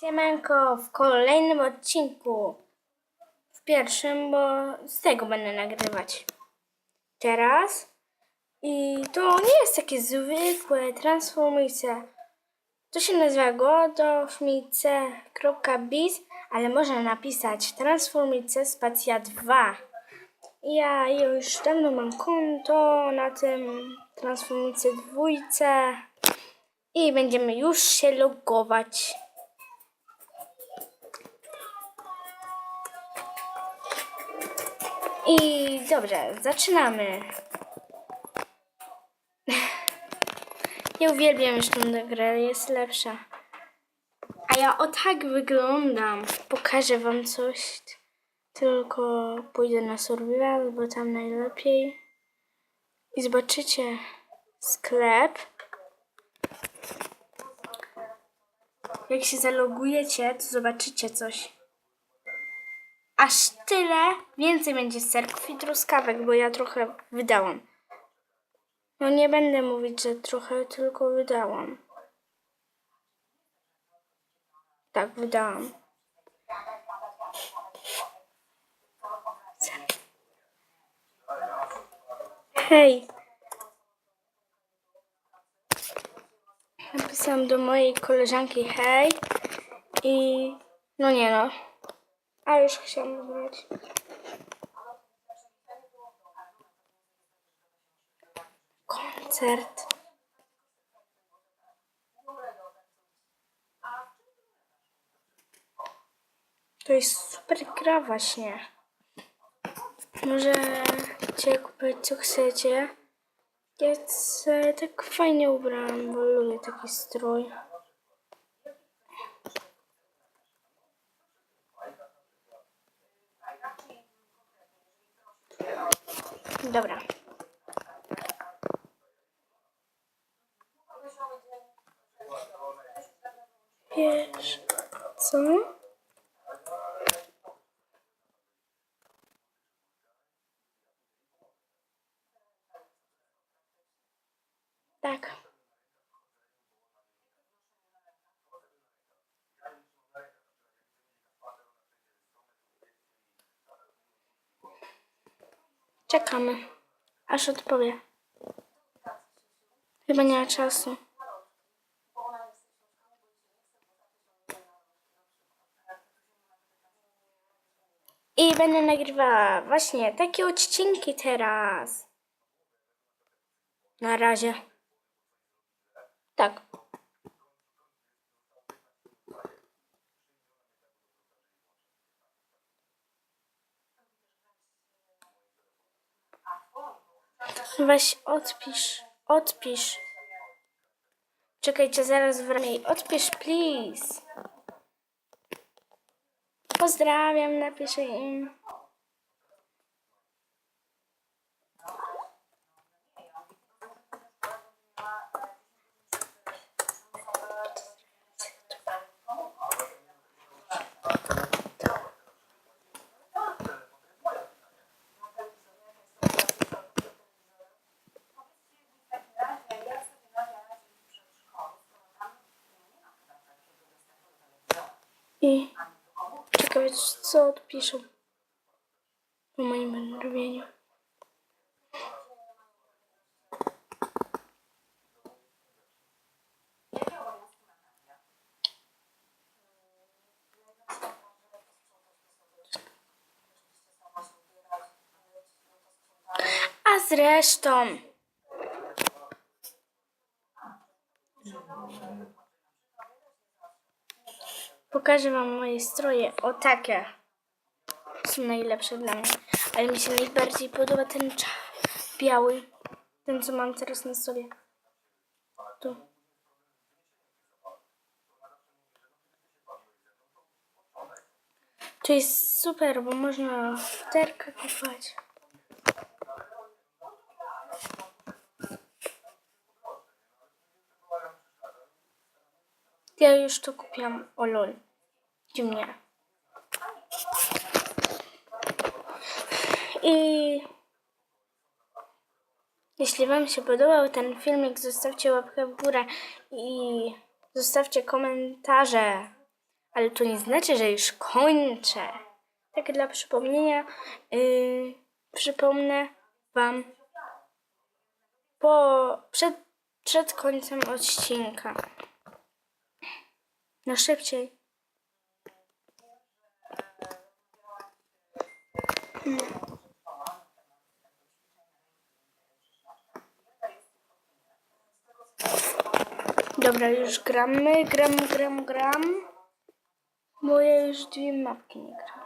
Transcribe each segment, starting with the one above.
Siemanko w kolejnym odcinku. W pierwszym, bo z tego będę nagrywać. Teraz. I to nie jest takie zwykłe transformice. To się nazywa godofmice.biz, ale można napisać transformice spacja 2. Ja już dawno mam konto na tym transformice dwójce i będziemy już się logować. I dobrze, zaczynamy. Ja uwielbiam już tę grę, jest lepsza. A ja o tak wyglądam. Pokażę wam coś. Tylko pójdę na survival, bo tam najlepiej. I zobaczycie sklep. Jak się zalogujecie, to zobaczycie coś. Aż tyle więcej będzie serków i truskawek, bo ja trochę wydałam. No nie będę mówić, że trochę, tylko wydałam. Tak, wydałam. Hej. Napisałam do mojej koleżanki hej i no nie no. A już chciałam wybrać. Koncert. To jest super gra właśnie. Możecie kupić co chcecie. Ja tak fajnie ubrałam, bo lubię taki strój. Dobra. Wiesz co? Tak. Czekamy, aż odpowie. Chyba nie ma czasu. I będę nagrywała właśnie takie odcinki teraz. Na razie. Tak. Weź odpisz, odpisz. Czekajcie, zaraz wracam. Odpisz, please. Pozdrawiam, napiszę im. I ciekawe, co odpiszą po moim robieniu. A zresztą. Pokażę wam moje stroje. O takie. Są najlepsze dla mnie. Ale mi się najbardziej podoba ten biały. Ten, co mam teraz na sobie. Tu. To jest super, bo można terkę kupować. Ja już to kupiłam. O lol. Dziwnie. I jeśli Wam się podobał ten filmik, zostawcie łapkę w górę i zostawcie komentarze. Ale to nie znaczy, że już kończę. Tak dla przypomnienia, yy, przypomnę Wam po, przed, przed końcem odcinka. No szybciej. Dobra, już gramy, gram, gram, gram. Bo ja już dwie mapki nie gram.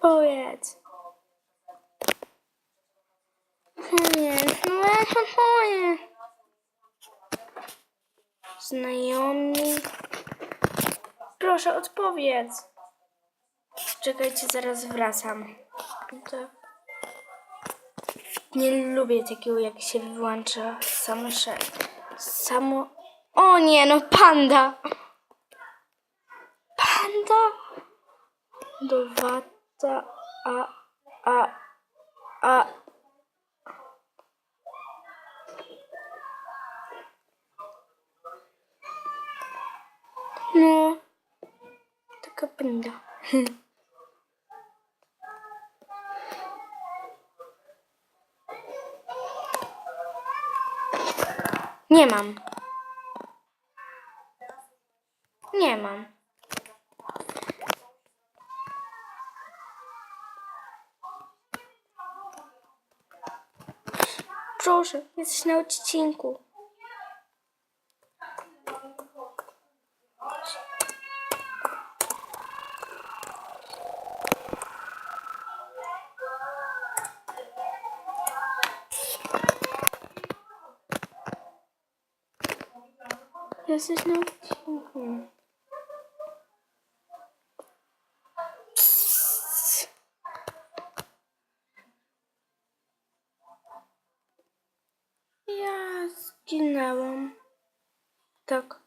Odpowiedz. Odpowiedz, no odpowiedz. Znajomi. Proszę, odpowiedz. Czekajcie, zaraz wracam. Tak. Nie lubię takiego, jak się wyłącza samo. Samo... O nie, no panda! Panda! Dowata... A... A... A... No... Taka panda. Nie mam. Nie mam. Proszę, jesteś na odcinku. Jesteś na odcinku. Ja zginęłam. Tak.